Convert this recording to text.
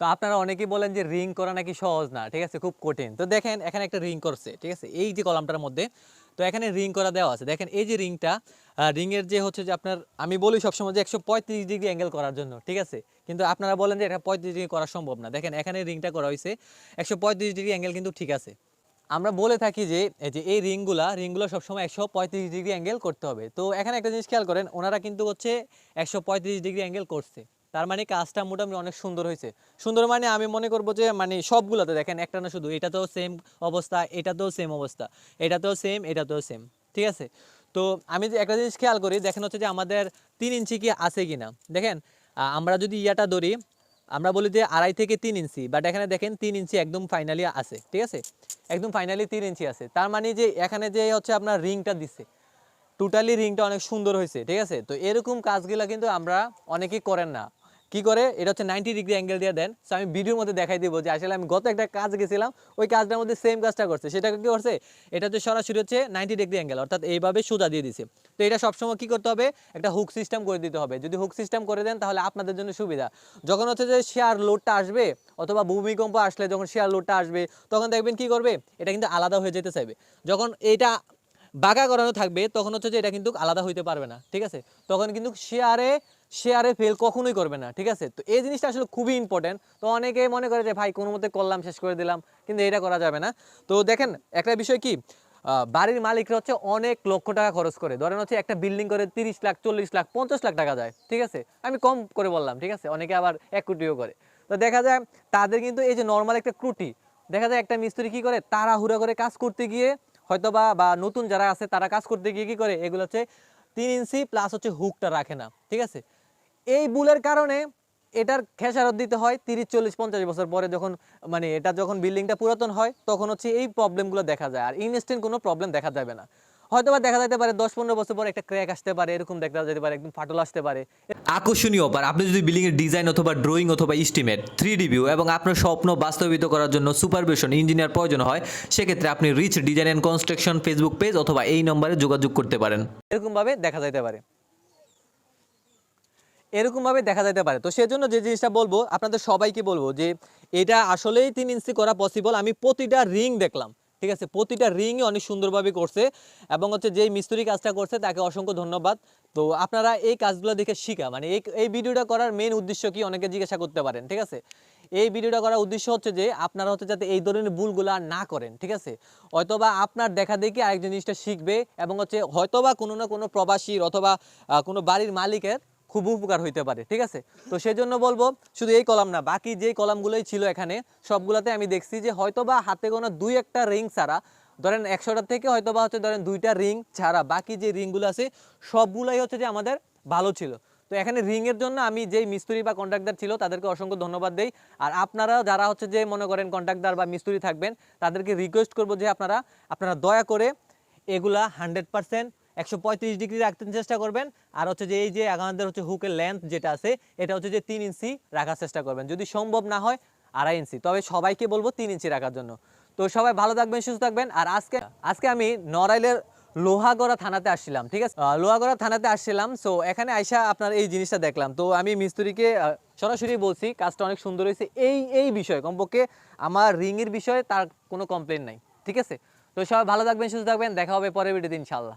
তো আপনারা অনেকেই বলেন যে রিং করা নাকি সহজ না, ঠিক আছে? খুব কঠিন। তো দেখেন, এখানে একটা রিং করছে, ঠিক আছে? এই যে কলামটার মধ্যে, তো এখানে রিং করা দেওয়া আছে। দেখেন, এই যে রিংটা রিংয়ের যে হচ্ছে যে আপনার, আমি বলি সবসময় যে একশো পঁয়ত্রিশ ডিগ্রি অ্যাঙ্গেল করার জন্য, ঠিক আছে? কিন্তু আপনারা বলেন যে এটা পঁয়ত্রিশ ডিগ্রি করা সম্ভব না। দেখেন, এখানে রিংটা করা হয়েছে, একশো পঁয়ত্রিশ ডিগ্রি অ্যাঙ্গেল কিন্তু ঠিক আছে। আমরা বলে থাকি যে যে এই রিংগুলা, রিংগুলো সবসময় একশো পঁয়ত্রিশ ডিগ্রি অ্যাঙ্গেল করতে হবে। তো এখানে একটা জিনিস খেয়াল করেন, ওনারা কিন্তু হচ্ছে একশো পঁয়ত্রিশ ডিগ্রি অ্যাঙ্গেল করছে। তার মানে কাজটা মোটামুটি অনেক সুন্দর হয়েছে। সুন্দর মানে আমি মনে করব যে মানে সবগুলোতে দেখেন, একটা না শুধু, এটাতেও সেম অবস্থা, এটাতেও সেম অবস্থা, এটাতেও সেম এটাতেও সেম ঠিক আছে? তো আমি যে একটা জিনিস খেয়াল করি, দেখেন হচ্ছে যে আমাদের তিন ইঞ্চি কি আছে কিনা? দেখেন আমরা যদি ইয়াটা ধরি, আমরা বলি যে আড়াই থেকে তিন ইঞ্চি বাট এখানে দেখেন তিন ইঞ্চি একদম ফাইনালি আছে, ঠিক আছে? একদম ফাইনালি তিন ইঞ্চি আছে। তার মানে যে এখানে যে হচ্ছে আপনার রিংটা দিছে টোটালি রিংটা অনেক সুন্দর হয়েছে, ঠিক আছে? তো এরকম কাজগুলো কিন্তু আমরা অনেকেই করেন না। কি করে? এটা হচ্ছে নাইনটি ডিগ্রি অ্যাঙ্গেল দিয়ে দেন। সো আমি ভিডিওর মধ্যে দেখাই দিব যে আসলে আমি গত একটা কাজ গেছিলাম, ওই কাজটার মধ্যে সেম কাজটা করছে। সেটা কি করছে? এটা হচ্ছে সরাসরি হচ্ছে নাইনটি ডিগ্রি অ্যাঙ্গেল অর্থাৎ এইভাবে সোজা দিয়ে দিছে। তো এটা সবসময় কি করতে হবে? একটা হুক সিস্টেম করে দিতে হবে। যদি হুক সিস্টেম করে দেন, তাহলে আপনাদের জন্য সুবিধা। যখন হচ্ছে যে শেয়ার লোডটা আসবে, অথবা ভূমিকম্প আসলে যখন শেয়ার লোডটা আসবে, তখন দেখবেন কি করবে? এটা কিন্তু আলাদা হয়ে যেতে চাইবে। যখন এটা বাঁকা করানো থাকবে, তখন হচ্ছে যে এটা কিন্তু আলাদা হইতে পারবে না, ঠিক আছে? তখন কিন্তু শেয়ারে শেয়ারে ফেল কখনোই করবে না, ঠিক আছে? তো এই জিনিসটা আসলে খুবই ইম্পর্টেন্ট তো অনেকে মনে করে যে, ভাই, কোনো মতে করলাম, শেষ করে দিলাম। কিন্তু এটা করা যাবে না। তো দেখেন, একটা বিষয় কি? বাড়ির মালিকরা হচ্ছে অনেক লক্ষ টাকা খরচ করে। ধরেন হচ্ছে একটা বিল্ডিং করে তিরিশ লাখ, চল্লিশ লাখ, পঞ্চাশ লাখ টাকা যায়, ঠিক আছে? আমি কম করে বললাম, ঠিক আছে? অনেকে আবার এক কোটিও করে। তো দেখা যায়, তাদের কিন্তু এই যে নর্মাল একটা ক্রুটি দেখা যায় একটা মিস্ত্রি কি করে? তাড়াহুড়া করে কাজ করতে গিয়ে হয়তো বা নতুন যারা আছে, তারা কাজ করতে গিয়ে কি করে? এগুলো হচ্ছে তিন ইঞ্চি প্লাস হচ্ছে হুকটা রাখে না, ঠিক আছে? এই বুলের কারণে এটার খেসারত দিতে হয় তিরিশ, চল্লিশ, পঞ্চাশ বছর পরে যখন মানে এটা যখন বিল্ডিংটা পুরাতন হয়, তখন হচ্ছে এই প্রবলেমগুলো দেখা যায়। আর ইনস্ট্যান্ট কোনো প্রবলেম দেখা যাবে না। হয়তো বা দেখা যেতে পারে দশ পনেরো বছর পর একটা ক্র্যাক আসতে পারে এরকম দেখা যেতে পারে একদম ফাটল আসতে পারে। আকর্ষণীয় অফার আপনি যদি বিল্ডিং এর ডিজাইন অথবা ড্রয়িং অথবা ইস্টিমেট থ্রি ভিউ এবং আপনার স্বপ্ন বাস্তবিত করার জন্য সুপারভিশন ইঞ্জিনিয়ার প্রয়োজন হয় সেক্ষেত্রে আপনি reach design and construction Facebook page অথবা এই নম্বরে যোগাযোগ করতে পারেন। এরকমভাবে দেখা যেতে পারে। এরকমভাবে দেখা যেতে পারে। তো সেজন্য যে জিনিসটা বলব আপনাদের সবাইকে বলব যে এটা আসলেই তিন ইঞ্চি করা পসিবল আমি প্রতিটা রিং দেখলাম। ঠিক আছে? প্রতিটা রিংই অনেক সুন্দরভাবে করছে এবং হচ্ছে যেই মিস্ত্রি কাজটা করছে তাকে অসংখ্য ধন্যবাদ। তো আপনারা এই কাজগুলো দেখে শিখা। মানে এই এই ভিডিওটা করার মেন উদ্দেশ্য কি অনেকে জিজ্ঞাসা করতে পারেন, ঠিক আছে? এই ভিডিওটা করার উদ্দেশ্য হচ্ছে যে আপনারা হচ্ছে যাতে এই ধরনের ভুলগুলো আর না করেন, ঠিক আছে? হয়তোবা আপনার দেখা দেখি আরেকজন জিনিসটা শিখবে এবং হচ্ছে হয়তোবা কোনো না কোনো প্রবাসীর অথবা কোনো বাড়ির মালিকের খুব উপকার হইতে পারে, ঠিক আছে? তো সেজন্য বলব, শুধু এই কলাম না, বাকি যেই কলামগুলোই ছিল এখানে, সবগুলোতে আমি দেখছি যে হয়তোবা হাতে গোনা দুই একটা রিং ছাড়া, ধরেন একশোটার থেকে হয়তোবা হচ্ছে ধরেন দুইটা রিং ছাড়া বাকি যে রিংগুলো আছে, সবগুলাই হচ্ছে যে আমাদের ভালো ছিল। তো এখানে রিংয়ের জন্য আমি যেই মিস্ত্রি বা কন্ট্রাক্টর ছিল, তাদেরকে অসংখ্য ধন্যবাদ দেই। আর আপনারা যারা হচ্ছে যে মনে করেন কন্ট্রাক্টর বা মিস্ত্রি থাকবেন, তাদেরকে রিকোয়েস্ট করব যে আপনারা আপনারা দয়া করে এগুলা হান্ড্রেড পার্সেন্ট একশো পঁয়ত্রিশ ডিগ্রি রাখতে চেষ্টা করবেন। আর হচ্ছে যে এই যে আমাদের হচ্ছে হুকের লেন্থ যেটা আছে, এটা হচ্ছে যে তিন ইঞ্চি রাখার চেষ্টা করবেন। যদি সম্ভব না হয়, আড়াই ইঞ্চি। তবে সবাইকে বলব তিন ইঞ্চি রাখার জন্য। তো সবাই ভালো থাকবেন, সুস্থ থাকবেন। আর আজকে আজকে আমি নড়াইলের লোহাগড়া থানাতে আসছিলাম, ঠিক আছে? লোহাগড়া থানাতে আসছিলাম। সো এখানে আইসা আপনার এই জিনিসটা দেখলাম। তো আমি মিস্ত্রিকে সরাসরি বলছি, কাজটা অনেক সুন্দর হয়েছে। এই এই বিষয়ে, কমপক্ষে আমার রিংয়ের বিষয়ে তার কোনো কমপ্লেন নাই, ঠিক আছে? তো সবাই ভালো থাকবেন, সুস্থ থাকবেন। দেখা হবে পরের ভিডিওতে ইনশাল্লাহ